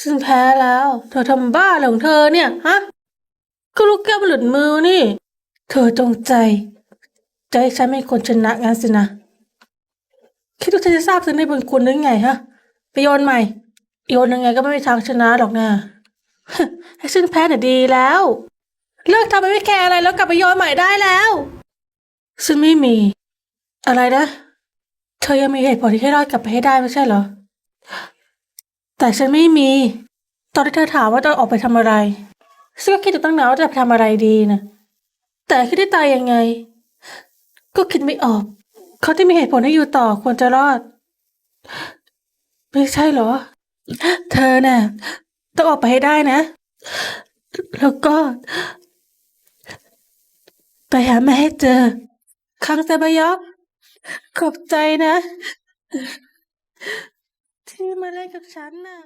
ฉันแพ้แล้ว เธอทำบ้าอะไรของเธอเนี่ย ฮะ ก็ลูกแก้วมันหลุดมือนี่ เธอจงใจให้ฉันเป็นคนชนะงั้นสินะ คิดว่าฉันจะทราบซึ้งในบุญคุณหรือไงฮะ ไปโยนใหม่ โยนยังไงก็ไม่มีทางชนะหรอกนะให้ฉันแพ้น่ะดีแล้ว เลิกทำไปไม่แคร์อะไรแล้วกลับไปโยนใหม่ได้แล้ว ฉันไม่มี อะไรนะ เธอยังมีเหตุผลที่ให้รอดกลับไปให้ได้ไม่ใช่เหรอ แต่ฉันไม่มี ตอนที่เธอถามว่าจะออกไปทำอะไรฉันก็คิดอยู่ตั้งนานว่าจะไปทำอะไรดีนะแต่คิดได้ตายยังไง ก็คิดไม่ออกเขาที่มีเหตุผลให้อยู่ต่อควรจะรอด ไม่ใช่เหรอ เธอน่ะต้องออกไปให้ได้นะ แล้วก็ ไปหาแม่ให้เจอคังเซบายอกขอบใจนะ มาเล่นกับฉันน่ะ